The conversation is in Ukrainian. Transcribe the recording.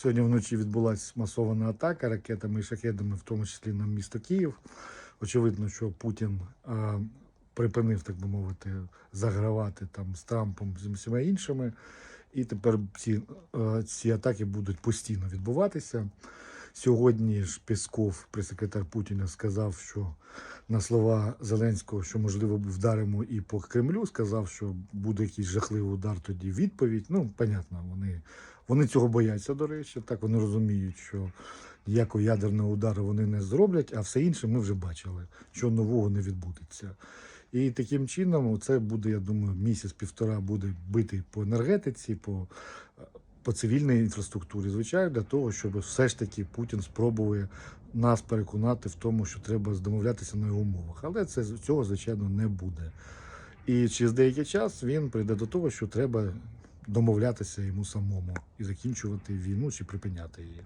Сьогодні вночі відбулася масована атака ракетами і шахедами, в тому числі на місто Київ. Очевидно, що Путін е, припинив, так би мовити, загравати там з Трампом з усіма іншими. І тепер ці, е, ці атаки будуть постійно відбуватися. Сьогодні ж Песков, прес-секретар Путіна, сказав, що на слова Зеленського, що можливо вдаримо і по Кремлю, сказав, що буде якийсь жахливий удар, тоді відповідь. Ну, понятно, вони, вони цього бояться, до речі. Так вони розуміють, що ніякого ядерного удару вони не зроблять, а все інше ми вже бачили, що нового не відбудеться. І таким чином, це буде, я думаю, місяць-півтора буде бити по енергетиці, по, по цивільній інфраструктурі, звичайно, для того, щоб все ж таки Путін спробує нас переконати в тому, що треба домовлятися на його умовах. Але це цього, звичайно, не буде. І через деякий час він прийде до того, що треба домовлятися йому самому і закінчувати війну чи припиняти її.